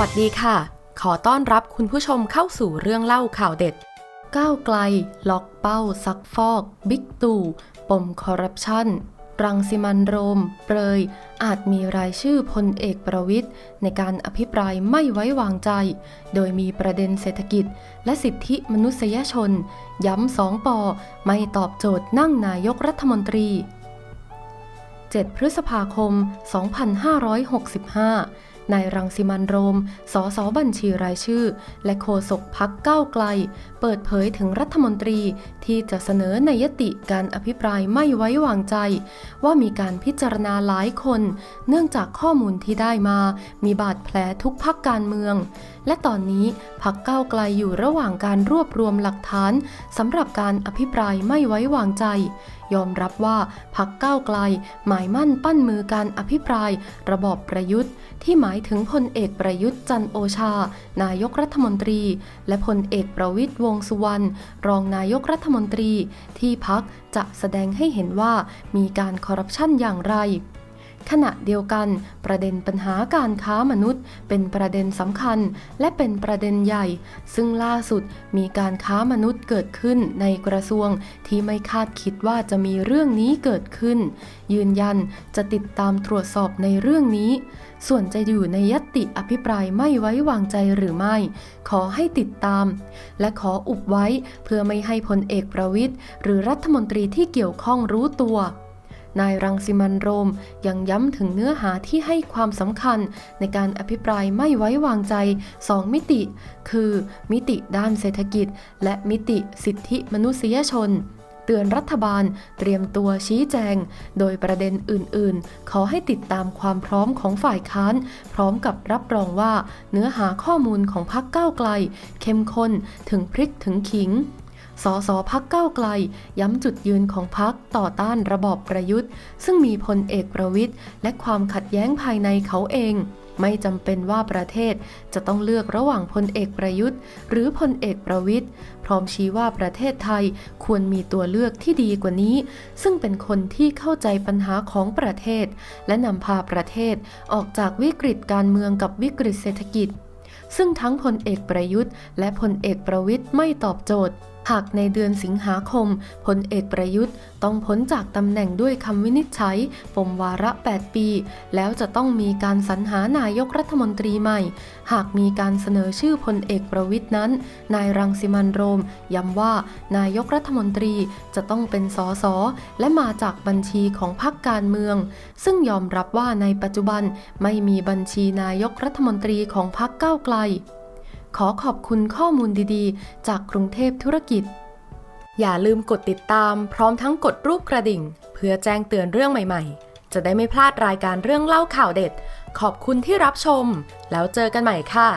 วัสดีค่ะ ขอต้อนรับคุณผู้ชมเข้าสู่เรื่องเล่าข่าวเด็ด ก้าวไกล ล็อกเป้า ซักฟอก บิ๊กตู่ ปมคอร์รัปชัน รังสิมันโรม เปรย อาจมีรายชื่อพลเอกประวิทย์ในการอภิปรายไม่ไว้วางใจ โดยมีประเด็นเศรษฐกิจ และสิทธิมนุษยชน ย้ำสองปอไม่ตอบโจทย์นั่งนายกรัฐมนตรี 7 พฤษภาคม 2565 นายรังสิมันโรม สสบัญชีรายชื่อ และโฆษกพักก้าวไกล เปิดเผยถึงรัฐมนตรีที่จะเสนอในยติการอภิปรายไม่ไว้วางใจ ว่ามีการพิจารณาหลายคน เนื่องจากข้อมูลที่ได้มา มีบาดแผลทุกพักการเมือง และตอนนี้พักก้าวไกลอยู่ระหว่างการรวบรวมหลักฐานสำหรับการอภิปรายไม่ไว้วางใจยอมรับว่าพักก้าวไกล หมายมั่นปั้นมือการอภิปราย ระบอบประยุทธ์ ที่หมายถึงพลเอกประยุทธ์จันโอชา นายกรัฐมนตรี และพลเอกประวิตยวงสุวรรณรองนายกรัฐมนตรี ที่พักจะแสดงให้เห็นว่ามีการคอร์รัปชันอย่างไร ขณะเดียวกัน ประเด็นปัญหาการค้ามนุษย์ เป็นประเด็นสำคัญ และเป็นประเด็นใหญ่ ซึ่งล่าสุดมีการค้ามนุษย์เกิดขึ้นในกระทรวงที่ไม่คาดคิดว่าจะมีเรื่องนี้เกิดขึ้น ยืนยันจะติดตามตรวจสอบในเรื่องนี้ ส่วนจะอยู่ในยตติอภิปรายไม่ไว้วางใจหรือไม่ ขอให้ติดตาม และขออุบไว้เพื่อไม่ให้พลเอกประวิทย์หรือรัฐมนตรีที่เกี่ยวข้องรู้ตัว นายรังสิมันโรมยังย้ำถึงเนื้อหาที่ให้ความสำคัญในการอภิปรายไม่ไว้วางใจ2มิติ คือ มิติด้านเศรษฐกิจ และมิติสิทธิมนุษยชนเตือนรัฐบาลเตรียมตัวชี้แจง โดยประเด็นอื่นๆ ขอให้ติดตามความพร้อมของฝ่ายค้าน พร้อมกับรับรองว่าเนื้อหาข้อมูลของพรรคก้าวไกล เข้มข้นถึงพริกถึงขิง สสพักเก้าไกล ย้ำจุดยืนของพักต่อต้านระบอบประยุทธ์ ซึ่งมีพลเอกประวิทย์และความขัดแย้งภายในเขาเอง ไม่จำเป็นว่าประเทศจะต้องเลือกระหว่างพลเอกประยุทธ์ หรือพลเอกประวิทย์พร้อมชี้ว่าประเทศไทยควรมีตัวเลือกที่ดีกว่านี้ ซึ่งเป็นคนที่เข้าใจปัญหาของประเทศ และนำพาประเทศออกจากวิกฤตการเมืองกับวิกฤตเศรษฐกิจ ซึ่งทั้งพลเอกประยุทธ์ และพลเอกประวิทย์ไม่ตอบโจทย์ หากในเดือนสิงหาคมพลเอกประยุทธ์ต้องพ้นจากตำแหน่งด้วยคำวินิจฉัยปมวาระ 8 ปี แล้วจะต้องมีการสรรหานายกรัฐมนตรีใหม่ หากมีการเสนอชื่อพลเอกประวิทย์นั้น นายรังสิมันโรม ย้ำว่านายกรัฐมนตรีจะต้องเป็นสสและมาจากบัญชีของพรรคการเมือง ซึ่งยอมรับว่าในปัจจุบันไม่มีบัญชีนายกรัฐมนตรีของพรรคก้าวไกลขอขอบคุณข้อมูลดีๆ จากกรุงเทพธุรกิจ อย่าลืมกดติดตามพร้อมทั้งกดรูปกระดิ่ง เพื่อแจ้งเตือนเรื่องใหม่ๆ จะได้ไม่พลาดรายการเรื่องเล่าข่าวเด็ด ขอบคุณที่รับชม แล้วเจอกันใหม่ค่ะ